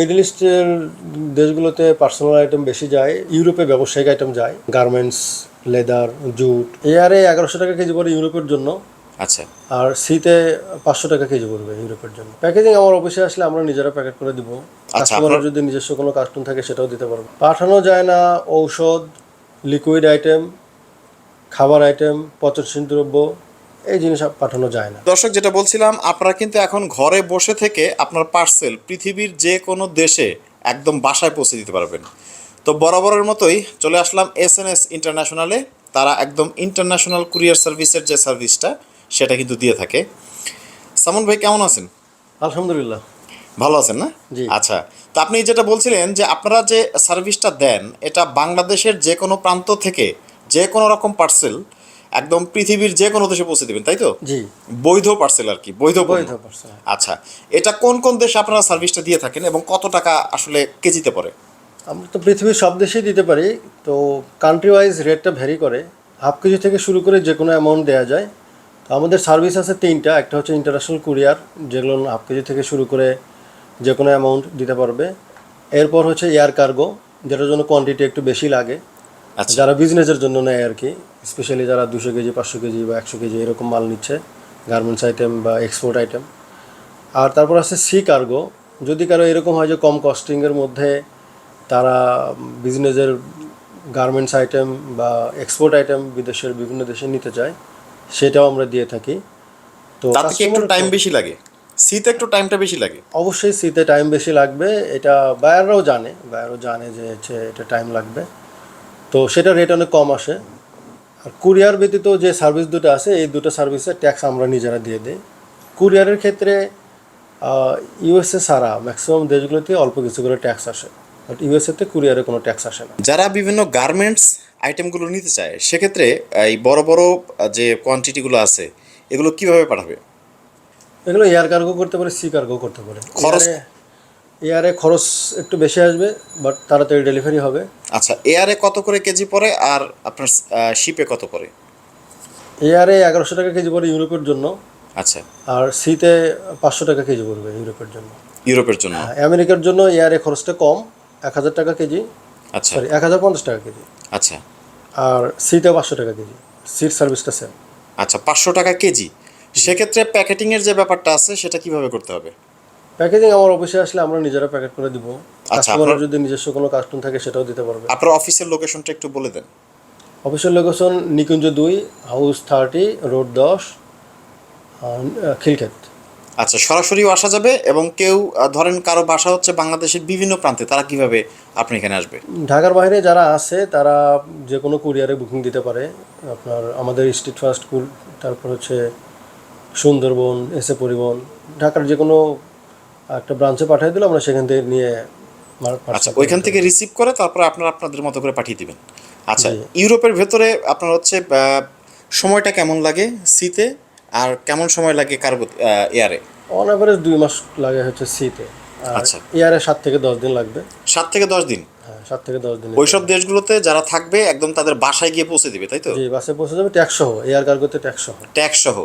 Middle ইস্টের দেশগুলোতে personal item বেশি যায় ইউরোপে ব্যবসায়িক আইটেম যায় গার্মেন্টস লেদার জুট এয়ারে এগারোশো টাকা কেজি পড়ে ইউরোপের জন্য। আচ্ছা। আর সিতে পাঁচশো টাকা কেজি পড়বে ইউরোপের জন্য। প্যাকেজিং আমার অফিসে আসলে আমরা নিজেরা প্যাকেট করে দিব। কাস্টমারের যদি নিজস্ব কোনো কাস্টম থাকে সেটাও দিতে পারব। পাঠানো যায় না ঔষধ লিকুইড আইটেম খাবার আইটেম পচনশীল দ্রব্য এই জিনিস পাঠানো যায় না। দর্শক যেটা বলছিলাম আপনারা কিন্তু এখন ঘরে বসে থেকে আপনার পার্সেল পৃথিবীর যে কোনো দেশে একদম বাসায় পৌঁছে দিতে পারবেন। তো বরাবরের মতোই চলে আসলাম এস এন এস ইন্টারন্যাশনালে তারা একদম ইন্টারন্যাশনাল কুরিয়ার সার্ভিসের যে সার্ভিসটা সেটা কিন্তু দিয়ে থাকে। সামন ভাই কেমন আছেন? আলহামদুলিল্লাহ। ভালো আছেন না? জি। আচ্ছা তো আপনি যেটা বলছিলেন যে আপনারা যে সার্ভিসটা দেন এটা বাংলাদেশের যে কোনো প্রান্ত থেকে যে কোনো রকম পার্সেল একদম পৃথিবীর যে কোনো দেশে পৌঁছে দেবেন তাই তো? জি। বৈধ পার্সেল আর কি বৈধ বৈধ পার্সেল আচ্ছা এটা কোন কোন দেশে আপনারা সার্ভিসটা দিয়ে থাকেন এবং কত টাকা আসলে কেজিতে পড়ে? আমরা তো পৃথিবীর সব দেশেই দিতে পারি তো কান্ট্রি ওয়াইজ রেটটা ভ্যারি করে। হাফ কেজি থেকে শুরু করে যে কোনো অ্যামাউন্ট দেওয়া যায়। তো আমাদের সার্ভিস আছে তিনটা একটা হচ্ছে ইন্টারন্যাশনাল কুরিয়ার যেগুলো হাফ কেজি থেকে শুরু করে যে কোনো অ্যামাউন্ট দিতে পারবে। এরপর হচ্ছে এয়ার কার্গো যেটার জন্য কোয়ান্টিটি একটু বেশি লাগে। যারা বিজনেসের জন্য নেয় আর কি স্পেশালি যারা দুশো কেজি পাঁচশো কেজি বা একশো কেজি এরকম মাল নিচ্ছে গার্মেন্টস আইটেম বা এক্সপোর্ট আইটেম আর তারপর আছে সি কার্গো যদি কারও এরকম হয় যে কম কস্টিংয়ের মধ্যে তারা বিজনেসের গার্মেন্টস আইটেম বা এক্সপোর্ট আইটেম বিদেশের বিভিন্ন দেশে নিতে চায় সেটাও আমরা দিয়ে থাকি। তো তাতে একটু টাইম বেশি লাগে? শীতে একটু টাইমটা বেশি লাগে? অবশ্যই সিতে টাইম বেশি লাগবে। এটা বায়াররাও জানে। বায়ারও জানে যে হচ্ছে এটা টাইম লাগবে। তো সেটা রেট অনেক কম আসে। আর কুরিয়ার ব্যতীত যে সার্ভিস দুটো আছে এই দুটো সার্ভিসের ট্যাক্স আমরা নিজেরা দিয়ে দিই। কুরিয়ারের ক্ষেত্রে ইউএসএ ছাড়া ম্যাক্সিমাম দেশগুলোতে অল্প কিছু করে ট্যাক্স আসে। বাট ইউএসএতে কুরিয়ারে কোনো ট্যাক্স আসে না। যারা বিভিন্ন গার্মেন্টস আইটেমগুলো নিতে চায় সেক্ষেত্রে এই বড় বড় যে কোয়ান্টিটিগুলো আছে এগুলো কীভাবে পাঠাবে? এগুলো এয়ার কার্গো করতে পারে সি কার্গো করতে পারে। খরচ? এয়ারে খরচ একটু বেশি আসবে বাট তাড়াতাড়ি ডেলিভারি হবে। আচ্ছা এয়ারে কত করে কেজি পড়ে আর আপনার শিপে কত পড়ে? এয়ারে এগারোশো টাকা কেজি পড়ে ইউরোপের জন্য। আচ্ছা। আর সিতে পাঁচশো টাকা কেজি পড়বে ইউরোপের জন্য। ইউরোপের জন্য? আর আমেরিকার জন্য এয়ারে খরচটা কম এক হাজার টাকা কেজি। আচ্ছা। সরি এক হাজার পঞ্চাশ টাকা কেজি। আচ্ছা। আর সিতে পাঁচশো টাকা কেজি। সিট সার্ভিসটা সেম আচ্ছা পাঁচশো টাকা কেজি। সেক্ষেত্রে প্যাকেটিংয়ের যে ব্যাপারটা আছে সেটা কীভাবে করতে হবে? প্যাকেজিং আমার অফিসে আসলে আমরা নিজেরা প্যাকেট করে দিব। আচ্ছা, কাস্টমারের যদি নিজস্ব কোনো কাস্টম থাকে সেটাও দিতে পারবে। আপনার অফিসের লোকেশনটা একটু বলে দেন। অফিসের লোকেশন নিকুঞ্জ দুই হাউস থার্টি রোড দশ খিলক্ষেত। আচ্ছা সরাসরিও আসা যাবে এবং কেউ ধরেন কারও বাসা হচ্ছে বাংলাদেশের বিভিন্ন প্রান্তে তারা কীভাবে আপনি এখানে আসবে? ঢাকার বাইরে যারা আছে তারা যে কোনো কুরিয়ারে বুকিং দিতে পারে। আপনার আমাদের স্ট্রিট ফাস্ট কুল তারপর হচ্ছে সুন্দরবন এসে পরিবহন ঢাকার যে কোনো একটা ব্রাঞ্চে পাঠিয়ে দিলে আমরা সেখান থেকে নিয়ে আচ্ছা ওইখান থেকে রিসিভ করে তারপরে আপনারা আপনাদের মতো করে পাঠিয়ে দিবেন। আচ্ছা ইউরোপের ভেতরে আপনার হচ্ছে সময়টা কেমন লাগে সিতে আর কেমন সময় লাগে কার্গো এয়ারে অন অ্যাভারেজ দুই মাস লাগে হচ্ছে সিতে আচ্ছা। এয়ারে সাত থেকে দশ দিন লাগবে। সাত থেকে দশ দিন? হ্যাঁ সাত থেকে দশ দিন। ওইসব দেশগুলোতে যারা থাকবে একদম তাদের বাসায় গিয়ে পৌঁছে দিবে তাই তো? জি বাসে পৌঁছে যাবে ট্যাক্স সহ এয়ার কার্গোতে ট্যাক্স সহ। ট্যাক্স সহ।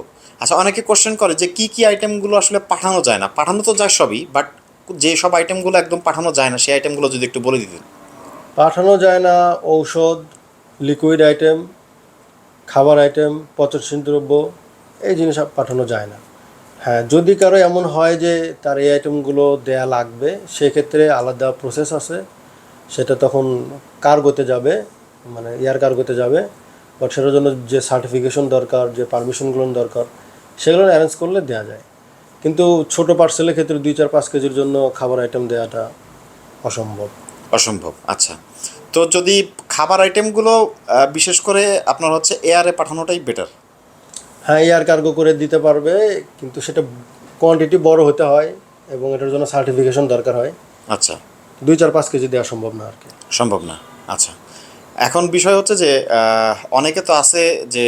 আচ্ছা অনেকে কোশ্চেন করে যে কি কি আইটেমগুলো আসলে পাঠানো যায় না। পাঠানো তো যায় সবই বাট যে সব আইটেমগুলো একদম পাঠানো যায় না, সেই আইটেমগুলো যদি একটু বলে দিতেন। পাঠানো যায় না ঔষধ লিকুইড আইটেম খাবার আইটেম পচনশীল দ্রব্য, এই জিনিস পাঠানো যায় না। হ্যাঁ যদি কারও এমন হয় যে তার এই আইটেমগুলো দেয়া লাগবে, সেক্ষেত্রে আলাদা প্রসেস আছে। সেটা তখন কার্গোতে যাবে মানে এয়ার কার্গোতে যাবে বাট সেটার জন্য যে সার্টিফিকেশন দরকার, যে পারমিশনগুলো দরকার সেগুলো অ্যারেঞ্জ করলে দেওয়া যায়। কিন্তু ছোট পার্সেলের ক্ষেত্রে দুই চার পাঁচ কেজির জন্য খাবার আইটেম দেওয়াটা অসম্ভব। অসম্ভব আচ্ছা। তো যদি খাবার আইটেমগুলো বিশেষ করে আপনার হচ্ছে এয়ারে পাঠানোটাই বেটার হ্যাঁ এয়ার কার্গো করে দিতে পারবে কিন্তু সেটা কোয়ান্টিটি বড় হতে হয় এবং এটার জন্য সার্টিফিকেশন দরকার হয়। আচ্ছা। দুই চার পাঁচ কেজি দেওয়া সম্ভব না আর কি। সম্ভব না আচ্ছা। এখন বিষয় হচ্ছে যে অনেকে তো আছে যে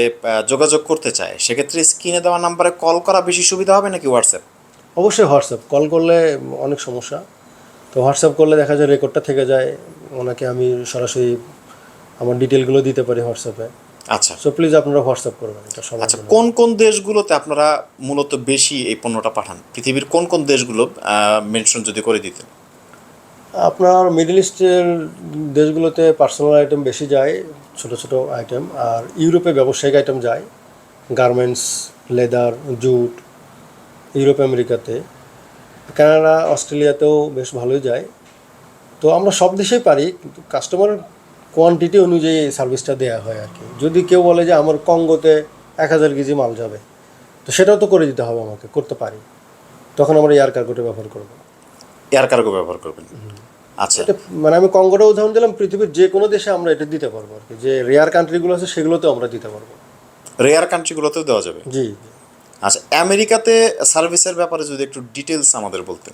যোগাযোগ করতে চায়। সেক্ষেত্রে স্ক্রিনে দেওয়া নাম্বারে কল করা বেশি সুবিধা হবে নাকি হোয়াটসঅ্যাপ অবশ্যই হোয়াটসঅ্যাপ কল করলে অনেক সমস্যা। তো হোয়াটসঅ্যাপ করলে দেখা যায় রেকর্ডটা থেকে যায়। ওনাকে আমি সরাসরি আমার ডিটেলগুলো দিতে পারি হোয়াটসঅ্যাপে আচ্ছা। সো প্লিজ আপনারা হোয়াটসঅ্যাপ করবেন। এটা সবার আচ্ছা কোন কোন দেশগুলোতে আপনারা মূলত বেশি এই পণ্যটা পাঠান? পৃথিবীর কোন কোন দেশগুলো মেনশন যদি করে দিতেন। আপনার মিডল ইস্টের দেশগুলোতে পার্সোনাল আইটেম বেশি যায়, ছোট ছোট আইটেম আর ইউরোপে ব্যবসায়িক আইটেম যায় গার্মেন্টস লেদার জুট ইউরোপ আমেরিকাতে কানাডা অস্ট্রেলিয়াতেও বেশ ভালোই যায়। তো আমরা সব দেশেই পারি, কিন্তু কাস্টমার কোয়ান্টিটি অনুযায়ী সার্ভিসটা দেওয়া হয় আর কি। যদি কেউ বলে যে আমার কঙ্গোতে এক হাজার কেজি মাল যাবে, তো সেটাও তো করে দিতে হবে আমাকে, করতে পারি। তখন আমরা এয়ার কার্গোটা ব্যবহার করব। এয়ার কার্গো ব্যবহার করবেন। আচ্ছা। মানে আমি কঙ্গোটা উদাহরণ দিলাম পৃথিবীর যে কোনো দেশে আমরা এটা দিতে পারব আর কি। যে রেয়ার কান্ট্রিগুলো আছে সেগুলোতেও আমরা দিতে পারব। রেয়ার কান্ট্রিগুলোতেও দেওয়া যাবে? জি। আচ্ছা আমেরিকাতে সার্ভিসের ব্যাপারে যদি একটু ডিটেলস আমাদের বলতেন।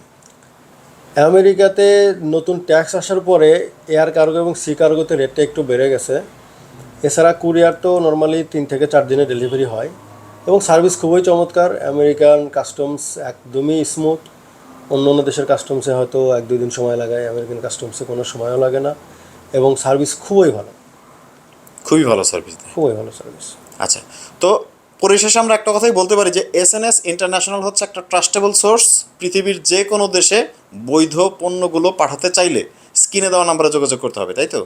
আমেরিকাতে নতুন ট্যাক্স আসার পরে এয়ার কার্গো এবং সি কার্গোতে রেটটা একটু বেড়ে গেছে। এছাড়া কুরিয়ার তো নর্মালি তিন থেকে চার দিনে ডেলিভারি হয়। এবং সার্ভিস খুবই চমৎকার আমেরিকান কাস্টমস একদমই স্মুথ। অন্য অন্য দেশের কাস্টমসে হয়তো এক দুই দিন সময় লাগায় আমেরিকান কাস্টমসে কোনো সময়ও লাগে না। এবং সার্ভিস খুবই ভালো। খুবই ভালো সার্ভিস খুবই ভালো সার্ভিস আচ্ছা তো পরিশেষে আমরা একটা কথাই বলতে পারি যে এস এন এস ইন্টারন্যাশনাল হচ্ছে একটা ট্রাস্টেবল সোর্স পৃথিবীর যে কোনো দেশে বৈধ পণ্যগুলো পাঠাতে চাইলে স্ক্রিনে দেওয়া নাম্বারে যোগাযোগ করতে হবে তাই তো?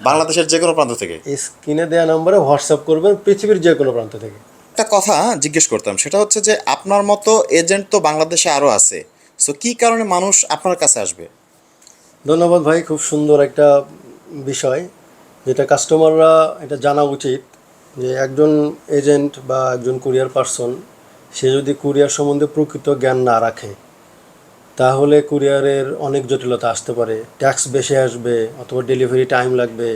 বাংলাদেশের যে কোনো প্রান্ত থেকে। এই স্ক্রিনে দেওয়া নাম্বারে হোয়াটসঅ্যাপ করবেন পৃথিবীর যে কোনো প্রান্ত থেকে। একটা কথা জিজ্ঞেস করতাম সেটা হচ্ছে যে আপনার মতো এজেন্ট তো বাংলাদেশে আরও আছে। সো কী কারণে মানুষ আপনার কাছে আসবে? ধন্যবাদ ভাই, খুব সুন্দর একটা বিষয় যেটা কাস্টমাররা এটা জানা উচিত যে একজন এজেন্ট বা একজন কুরিয়ার পার্সন, সে যদি কুরিয়ার সম্বন্ধে প্রকৃত জ্ঞান না রাখে, তাহলে কুরিয়ারের অনেক জটিলতা আসতে পারে। ট্যাক্স বেশি আসবে অথবা ডেলিভারি টাইম লাগবে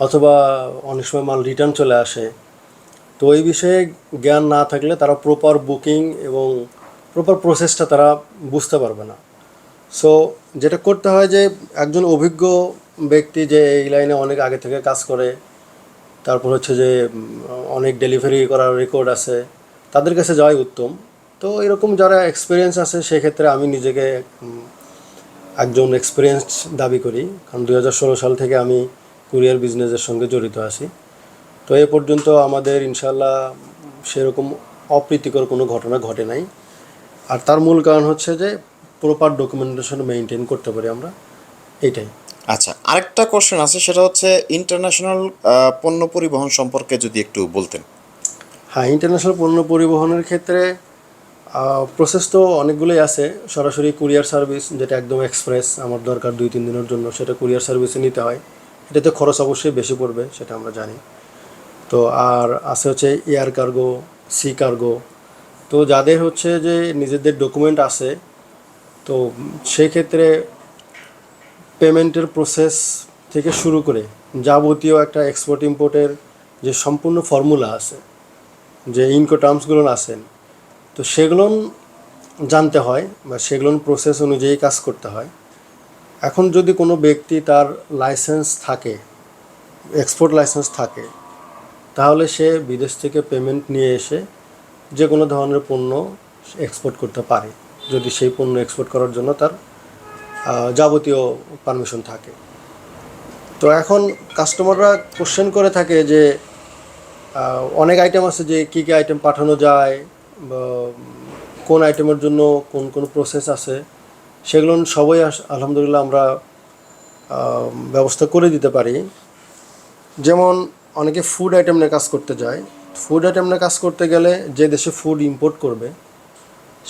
অথবা অনেক সময় মাল রিটার্ন চলে আসে। তো এই বিষয়ে জ্ঞান না থাকলে তারা প্রপার বুকিং এবং প্রপার প্রসেসটা তারা বুঝতে পারবে না। সো যেটা করতে হয় যে, একজন অভিজ্ঞ ব্যক্তি যে এই লাইনে অনেক আগে থেকে কাজ করে, তারপর হচ্ছে যে অনেক ডেলিভারি করার রেকর্ড আছে, তাদের কাছে যাওয়াই উত্তম। তো এরকম যারা এক্সপিরিয়েন্স আছে, সেক্ষেত্রে আমি নিজেকে একজন এক্সপিরিয়েন্স দাবি করি। কারণ দু হাজার ষোলো সাল থেকে আমি কুরিয়ার বিজনেসের সঙ্গে জড়িত আছি। তো এ পর্যন্ত আমাদের ইনশাল্লাহ সেরকম অপ্রীতিকর কোনো ঘটনা ঘটে নাই। আর তার মূল কারণ হচ্ছে যে প্রপার ডকুমেন্টেশন মেনটেন করতে পারি আমরা এটাই। আচ্ছা আরেকটা কোশ্চেন আছে সেটা হচ্ছে ইন্টারন্যাশনাল পণ্য পরিবহন সম্পর্কে যদি একটু বলতেন। হ্যাঁ ইন্টারন্যাশনাল পণ্য পরিবহনের ক্ষেত্রে প্রসেস তো অনেকগুলোই আছে। সরাসরি কুরিয়ার সার্ভিস যেটা একদম এক্সপ্রেস আমার দরকার দুই তিন দিনের জন্য সেটা কুরিয়ার সার্ভিসে নিতে হয়। এটাতে খরচ অবশ্যই বেশি পড়বে সেটা আমরা জানি। তো আর আছে হচ্ছে এয়ার কার্গো সি কার্গো তো যাদের হচ্ছে যে নিজেদের ডকুমেন্ট আছে, তো সেই ক্ষেত্রে পেমেন্টের প্রসেস থেকে শুরু করে যাবতীয় একটা এক্সপোর্ট ইম্পোর্টের যে সম্পূর্ণ ফর্মুলা আছে, যে ইনকো টার্মসগুলো আছেন তো সেগুলো জানতে হয় বা সেগুলো প্রসেস অনুযায়ী কাজ করতে হয়। এখন যদি কোনো ব্যক্তি তার লাইসেন্স থাকে এক্সপোর্ট লাইসেন্স থাকে, তাহলে সে বিদেশ থেকে পেমেন্ট নিয়ে এসে যে কোনো ধরনের পণ্য এক্সপোর্ট করতে পারে। যদি সেই পণ্য এক্সপোর্ট করার জন্য তার যাবতীয় পারমিশন থাকে। তো এখন কাস্টমাররা কোশ্চেন করে থাকে যে অনেক আইটেম আছে যে কী কী আইটেম পাঠানো যায় কোন আইটেমের জন্য কোন কোন প্রসেস আছে, সেগুলো সবই আলহামদুলিল্লাহ আমরা ব্যবস্থা করে দিতে পারি। যেমন অনেকে ফুড আইটেম নিয়ে কাজ করতে যায়। ফুড আইটেম কাজ করতে গেলে যে দেশে ফুড ইম্পোর্ট করবে,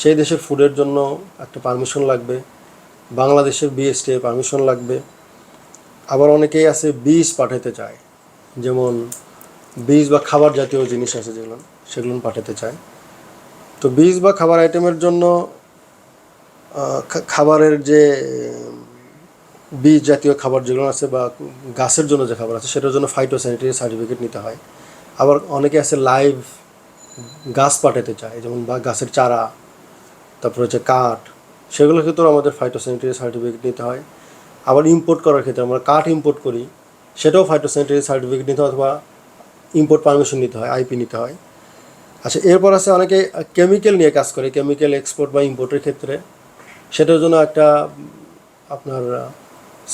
সেই দেশের ফুডের জন্য একটা পারমিশন লাগবে। বাংলাদেশের বিএসটি পারমিশন লাগবে। আবার অনেকেই আছে বীজ পাঠাতে চায়। যেমন বীজ বা খাবার জাতীয় জিনিস আছে যেগুলো, সেগুলো পাঠাতে চায়। তো বীজ বা খাবার আইটেমের জন্য খাবারের যে, বীজ জাতীয় খাবার যেগুলো আছে বা গাছের জন্য যে খাবার আছে, সেটার জন্য ফাইটো স্যানিটারি সার্টিফিকেট নিতে হয়। আবার অনেকে আছে লাইভ গাছ পাঠাতে চায়, যেমন বা গাছের চারা, তারপর হচ্ছে কাঠ, সেগুলোর ক্ষেত্রেও আমাদের ফাইটো স্যানিটারি সার্টিফিকেট নিতে হয়। আবার ইম্পোর্ট করার ক্ষেত্রে আমরা কাঠ ইম্পোর্ট করি, সেটাও ফাইটো স্যানিটারি সার্টিফিকেট নিতে হয় অথবা ইম্পোর্ট পারমিশন নিতে হয় আইপি নিতে হয়। আচ্ছা এরপর আছে অনেকে কেমিক্যাল নিয়ে কাজ করে কেমিক্যাল এক্সপোর্ট বা ইম্পোর্টের ক্ষেত্রে। সেটার জন্য একটা আপনার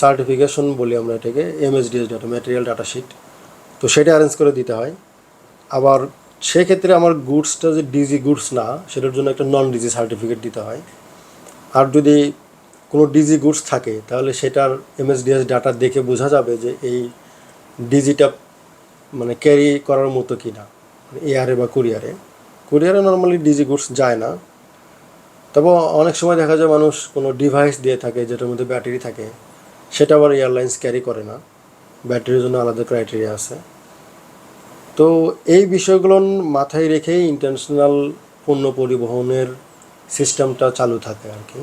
সার্টিফিকেশন বলি আমরা এটাকে MSDS data material data sheet তো সেটা অ্যারেঞ্জ করে দিতে হয়। আবার সেক্ষেত্রে আমার গুডসটা যে ডিজি গুডস না, সেটার জন্য একটা নন ডিজি সার্টিফিকেট দিতে হয়। আর যদি কোনো ডিজি গুডস থাকে, তাহলে সেটার এমএসডিএস ডাটা দেখে বোঝা যাবে যে এই ডিজিটা মানে ক্যারি করার মতো কি না এয়ারে বা কুরিয়ারে কুরিয়ারে নর্মালি ডিজি গুডস যায় না। তবে অনেক সময় দেখা যায় মানুষ কোনো ডিভাইস দিয়ে থাকে, যেটার মধ্যে ব্যাটারি থাকে, সেটা আবার এয়ারলাইন্স ক্যারি করে না। ব্যাটারির জন্য আলাদা ক্রাইটেরিয়া আছে। তো এই বিষয়গুলো মাথায় রেখেই ইন্টারন্যাশনাল পণ্য পরিবহনের সিস্টেমটা চালু থাকে আর কি।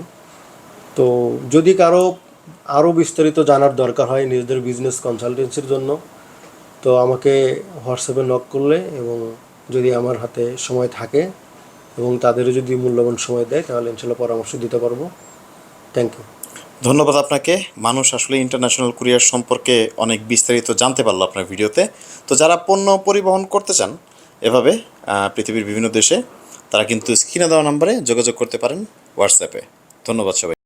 তো যদি কারও আরও বিস্তারিত জানার দরকার হয় নিজেদের বিজনেস কনসালটেন্সির জন্য, তো আমাকে হোয়াটসঅ্যাপে নক করলে এবং যদি আমার হাতে সময় থাকে এবং তাদেরও যদি মূল্যবান সময় দেয়, তাহলে ইনশাল্লাহ পরামর্শ দিতে পারব। থ্যাংক ইউ ধন্যবাদ আপনাকে। মানুষ আসলে ইন্টারন্যাশনাল কুরিয়ার সম্পর্কে অনেক বিস্তারিত জানতে পারল আপনার ভিডিওতে। তো যারা পণ্য পরিবহন করতে চান, এভাবে পৃথিবীর বিভিন্ন দেশে, তারা কিন্তু স্ক্রিনে দেওয়া নাম্বারে যোগাযোগ করতে পারেন হোয়াটসঅ্যাপে ধন্যবাদ সবাই